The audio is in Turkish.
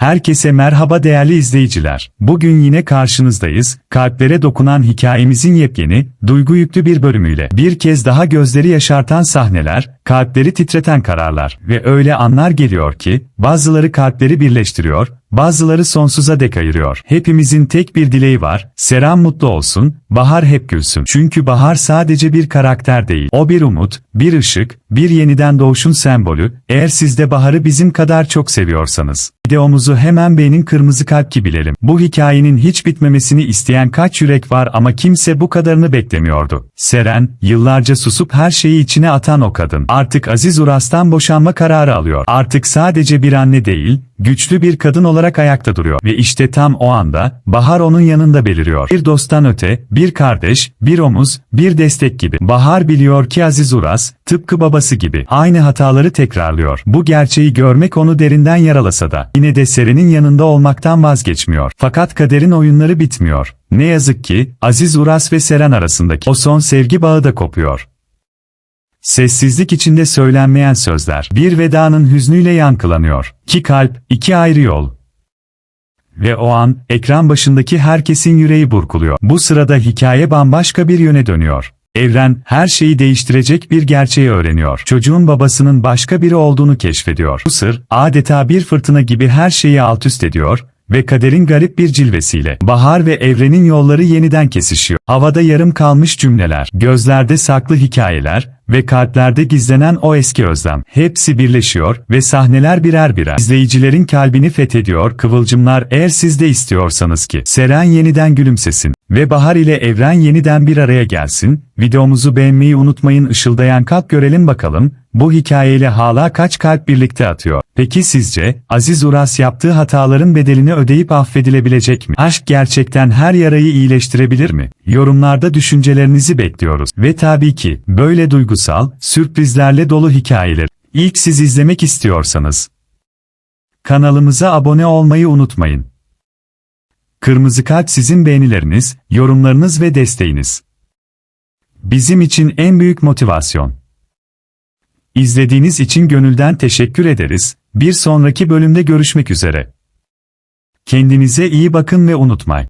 Herkese merhaba değerli izleyiciler. Bugün yine karşınızdayız. Kalplere dokunan hikayemizin yepyeni, duygu yüklü bir bölümüyle. Bir kez daha gözleri yaşartan sahneler, kalpleri titreten kararlar ve öyle anlar geliyor ki, bazıları kalpleri birleştiriyor, bazıları sonsuza dek ayırıyor. Hepimizin tek bir dileği var, Seren mutlu olsun, Bahar hep gülsün. Çünkü Bahar sadece bir karakter değil. O bir umut, bir ışık, bir yeniden doğuşun sembolü. Eğer siz de Bahar'ı bizim kadar çok seviyorsanız, videomuzu hemen beğenin kırmızı kalp ki bilelim. Bu hikayenin hiç bitmemesini isteyen kaç yürek var ama kimse bu kadarını beklemiyordu. Seren, yıllarca susup her şeyi içine atan o kadın. Artık Aziz Uras'tan boşanma kararı alıyor. Artık sadece bir anne değil, güçlü bir kadın olarak ayakta duruyor. Ve işte tam o anda, Bahar onun yanında beliriyor. Bir dosttan öte, bir kardeş, bir omuz, bir destek gibi. Bahar biliyor ki Aziz Uras, tıpkı babası gibi, aynı hataları tekrarlıyor. Bu gerçeği görmek onu derinden yaralasa da, yine de Seren'in yanında olmaktan vazgeçmiyor. Fakat kaderin oyunları bitmiyor. Ne yazık ki, Aziz Uras ve Seren arasındaki o son sevgi bağı da kopuyor. Sessizlik içinde söylenmeyen sözler, bir vedanın hüznüyle yankılanıyor. İki kalp, iki ayrı yol. Ve o an, ekran başındaki herkesin yüreği burkuluyor. Bu sırada hikaye bambaşka bir yöne dönüyor. Evren, her şeyi değiştirecek bir gerçeği öğreniyor. Çocuğun babasının başka biri olduğunu keşfediyor. Bu sır, adeta bir fırtına gibi her şeyi alt üst ediyor ve kaderin garip bir cilvesiyle Bahar ve Evren'in yolları yeniden kesişiyor. Havada yarım kalmış cümleler, gözlerde saklı hikayeler ve kalplerde gizlenen o eski özlem. Hepsi birleşiyor ve sahneler birer birer izleyicilerin kalbini fethediyor. Kıvılcımlar eğer siz de istiyorsanız ki Seren yeniden gülümsesin ve Bahar ile Evren yeniden bir araya gelsin. Videomuzu beğenmeyi unutmayın. Işıldayan kalp görelim bakalım. Bu hikayeyle hala kaç kalp birlikte atıyor? Peki sizce Aziz Uras yaptığı hataların bedelini ödeyip affedilebilecek mi? Aşk gerçekten her yarayı iyileştirebilir mi? Yorumlarda düşüncelerinizi bekliyoruz. Ve tabii ki böyle duygusal, sürprizlerle dolu hikayeler. İlk siz izlemek istiyorsanız kanalımıza abone olmayı unutmayın. Kırmızı kalp sizin beğenileriniz, yorumlarınız ve desteğiniz. Bizim için en büyük motivasyon. İzlediğiniz için gönülden teşekkür ederiz. Bir sonraki bölümde görüşmek üzere. Kendinize iyi bakın ve unutmayın.